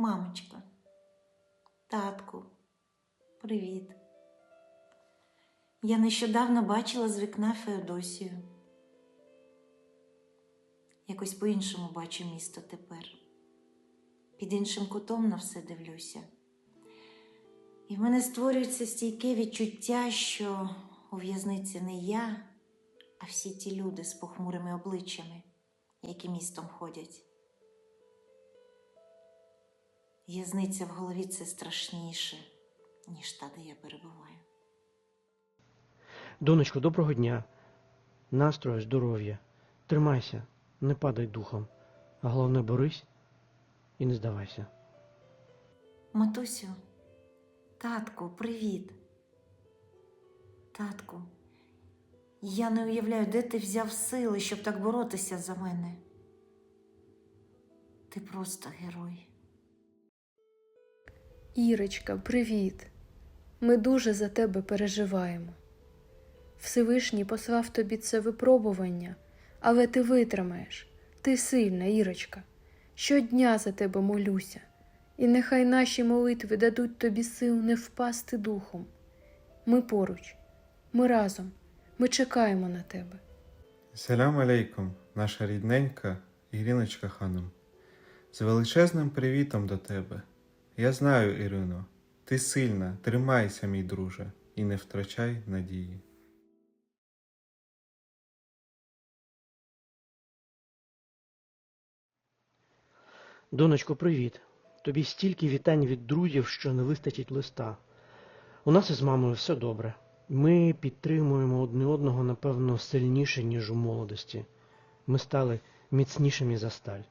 Мамочка, татку, привіт. Я нещодавно бачила з вікна Феодосію. Якось по-іншому бачу місто тепер. Під іншим кутом на все дивлюся. І в мене створюється стійке відчуття, що у в'язниці не я, а всі ті люди з похмурими обличчями, які містом ходять. В'язниця в голові це страшніше, ніж та, де я перебуваю. Донечко, доброго дня. Настрою, здоров'я. Тримайся, не падай духом. А головне борись і не здавайся. Матусю, татку, привіт. Татку, я не уявляю, де ти взяв сили, щоб так боротися за мене. Ти просто герой. Ірочка, привіт. Ми дуже за тебе переживаємо. Всевишній послав тобі це випробування, але ти витримаєш. Ти сильна, Ірочка. Щодня за тебе молюся, і нехай наші молитви дадуть тобі сил не впасти духом. Ми поруч, ми разом, ми чекаємо на тебе. Салям алейкум, наша рідненька Іриночка Ханум. З величезним привітом до тебе. Я знаю, Ірино, ти сильна, тримайся, мій друже, і не втрачай надії. Донечко, привіт. Тобі стільки вітань від друзів, що не вистачить листа. У нас із мамою все добре. Ми підтримуємо одне одного, напевно, сильніше, ніж у молодості. Ми стали міцнішими за сталь.